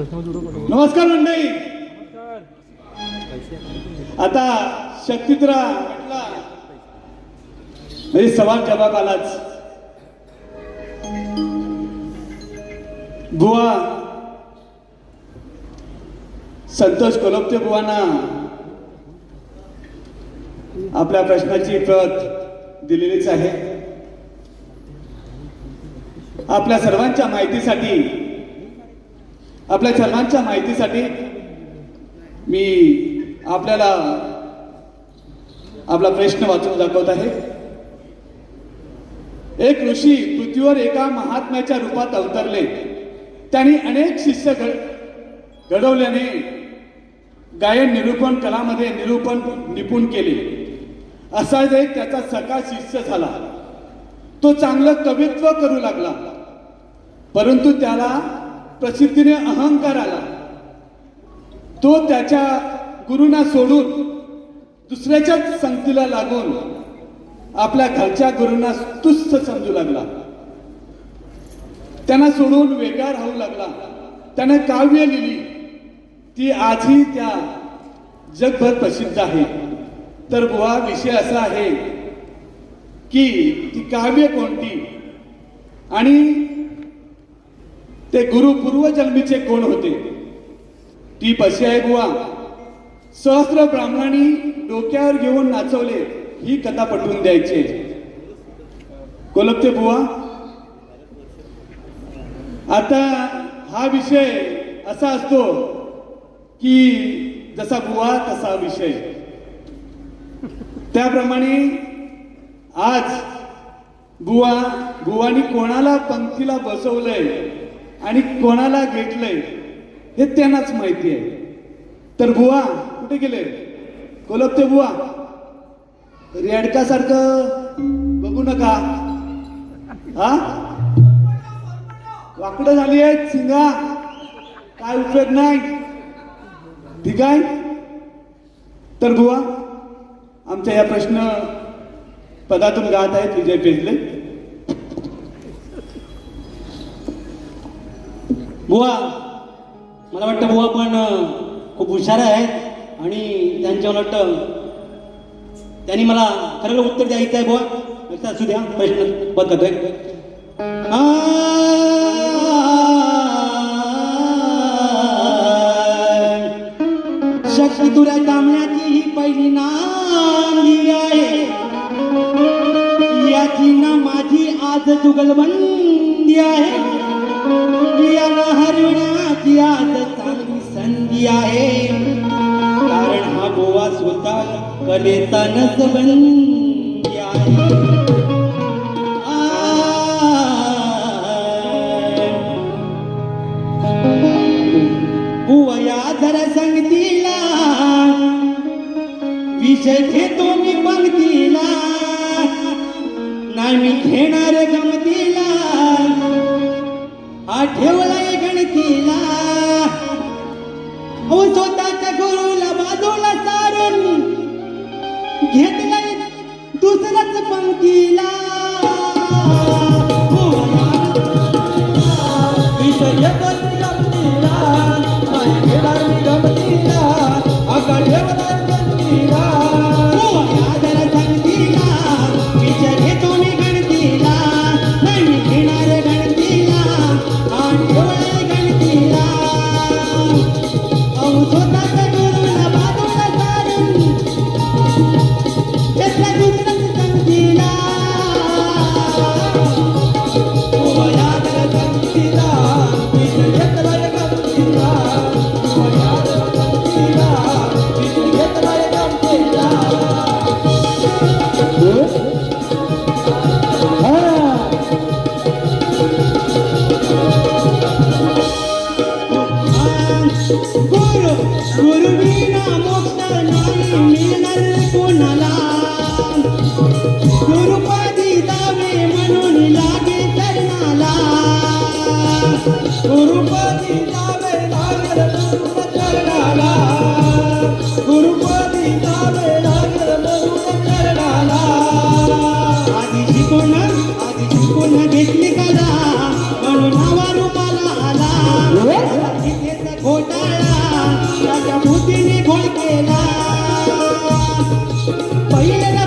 नमस्कार मंडळी. आता शक्तिद्रा म्हणजे सवाल जबाब आलाच. बुवा संतोष कोलपते बुवांना आपल्या प्रश्नाची प्रत दिलेलीच आहे. आपल्या सर्वांच्या माहितीसाठी आपल्या सर्वांच्या माहितीसाठी मी आपल्याला आपला प्रश्न वाचून दाखवत आहे. एक ऋषी पृथ्वीवर एका महात्म्याच्या रूपात अवतरले. त्यांनी अनेक शिष्य घड घडवल्याने गायन निरूपण कलामध्ये निरूपण निपुण केले. असाच एक त्याचा सखा शिष्य झाला. तो चांगलं कवित्व करू लागला. परंतु त्याला प्रसिद्धीने अहंकार आला. तो त्याच्या गुरुंना सोडून दुसऱ्याच्याच संगतीला लागून आपल्या घरच्या गुरुंना तुच्छ समजू लागला. त्यांना सोडून वेगळा राहू लागला. त्याने काव्य लिहिली. ती आजही त्या जगभर प्रसिद्ध आहे. तर बुवा विषय असा आहे की ती काव्य कोणती? आणि ते गुरु पूर्वजन्मीचे कोण होते? ती पशी आहे बुवा. सहस्र ब्राह्मणांनी डोक्यावर घेऊन नाचवले ही कथा पटवून द्यायची. कोलपते बुवा. आता हा विषय असा असतो की जसा बुवा तसा विषय. त्याप्रमाणे आज बुवा बुवानी कोणाला पंक्तीला बसवलंय? आणि कोणाला घेतलंय हे त्यांनाच माहिती आहे. तर बुवा कुठे गेले? कोलपते बुवा. रेडकासारखं बघू नका. हा? वाकड झाली आहेत सिंगा. काय उपयोग नाही. ठीक आहे? तर बुवा आमच्या या प्रश्न पदातून गात आहेत विजय पेजले. बुवा मला वाटतं बुवा पण खूप हुशार आहेत आणि त्यांच्या वाटतं त्यांनी मला खरं उत्तर द्यायचं आहे बुवा. असू द्या प्रश्न बघतोय शक्ती तुऱ्या कामण्याची ही पहिली नांदी आहे. याची ना माझी आज जुगलबंदी आहे. याला हरवण्याची आज चांगली संधी आहे. कारण हा गोवा स्वतः कलेचा नसबंदी आहे. संगतीला विषय घेतो मी पंक्तीला. नाही मी घेणार गमतीला. हा ठेवलाय गणतीला. हो स्वतःच्या गुरुला बाजूला सारून घेतलाय दुसऱ्याच पंक्तीला. 爷爷奶